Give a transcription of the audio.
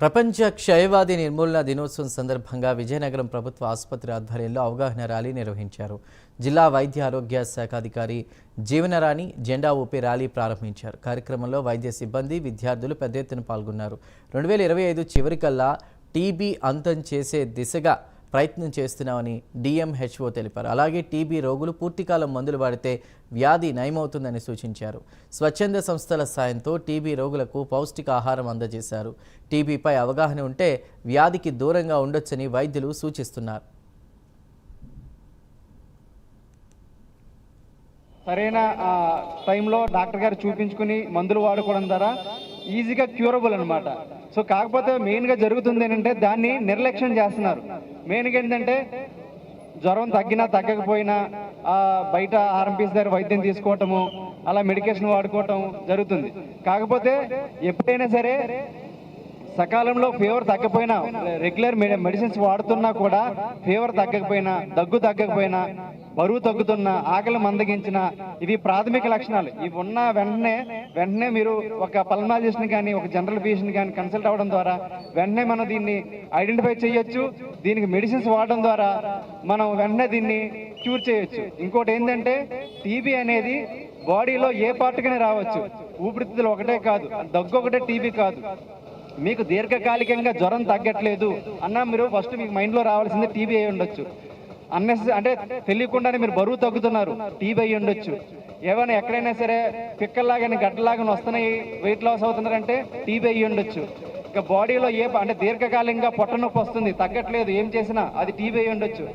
ప్రపంచ క్షయవాది నిర్మూలన దినోత్సవం సందర్భంగా విజయనగరం ప్రభుత్వ ఆసుపత్రి ఆధ్వర్యంలో అవగాహన ర్యాలీ నిర్వహించారు. జిల్లా వైద్య ఆరోగ్య శాఖ అధికారి జీవనరాణి జెండా ఊపి ర్యాలీ ప్రారంభించారు. కార్యక్రమంలో వైద్య సిబ్బంది విద్యార్థులు పెద్ద ఎత్తున పాల్గొన్నారు. రెండు వేల ఇరవై ఐదు చివరికల్లా టీబీ అంతం చేసే దిశగా ప్రయత్నం చేస్తున్నామని డిఎంహెచ్ఓ తెలిపారు. అలాగే టీబీ రోగులు పూర్తికాలం మందులు వాడితే వ్యాధి నయమవుతుందని సూచించారు. స్వచ్ఛంద సంస్థల సాయంతో టీబీ రోగులకు పౌష్టికాహారం అందజేశారు. టీబీపై అవగాహన ఉంటే వ్యాధికి దూరంగా ఉండొచ్చని వైద్యులు సూచిస్తున్నారు. సరైన టైంలో డాక్టర్ గారు చూపించుకుని మందులు వాడుకోవడం ద్వారా ఈజీగా క్యూరబుల్ అనమాట సో కాకపోతే మెయిన్గా జరుగుతుంది ఏంటంటే దాన్ని నిర్లక్ష్యం చేస్తున్నారు. మెయిన్గా ఏంటంటే జ్వరం తగ్గినా తగ్గకపోయినా బయట ఆర్ఎంపీస్ దగ్గర వైద్యం తీసుకోవటము అలా మెడికేషన్ వాడుకోవటం జరుగుతుంది. కాకపోతే ఎప్పుడైనా సరే సకాలంలో ఫీవర్ తగ్గకపోయినా రెగ్యులర్ మెడిసిన్స్ వాడుతున్నా కూడా ఫీవర్ తగ్గకపోయినా దగ్గు తగ్గకపోయినా బరువు తగ్గుతున్న ఆకలి మందగించిన ఇవి ప్రాథమిక లక్షణాలు. ఇవి ఉన్న వెంటనే వెంటనే మీరు ఒక పల్మనాలజిస్ట్ని కానీ ఒక జనరల్ ఫిజిషియన్ కానీ కన్సల్ట్ అవ్వడం ద్వారా వెంటనే మనం దీన్ని ఐడెంటిఫై చేయొచ్చు. దీనికి మెడిసిన్స్ వాడడం ద్వారా మనం వెంటనే దీన్ని క్యూర్ చేయొచ్చు. ఇంకోటి ఏంటంటే టీబీ అనేది బాడీలో ఏ పార్ట్కైనా రావచ్చు. ఊపిరితిత్తులు ఒకటే కాదు దగ్గు ఒకటే టీబీ కాదు. మీకు దీర్ఘకాలికంగా జ్వరం తగ్గట్లేదు అన్న మీరు ఫస్ట్ మీకు మైండ్లో రావాల్సింది టీబీ అయి ఉండొచ్చు. అన్నెసరీ అంటే తెలియకుండానే మీరు బరువు తగ్గుతున్నారు. టీబై ఉండొచ్చు. ఏమైనా ఎక్కడైనా సరే పిక్కల్లాగానే గడ్డలాగాని వస్తున్నాయి వెయిట్ లాస్ అవుతున్నారంటే టీబై ఉండొచ్చు. ఇక బాడీలో ఏ అంటే దీర్ఘకాలికంగా పొట్ట నొప్పి వస్తుంది తగ్గట్లేదు ఏం చేసినా అది టీబై ఉండొచ్చు.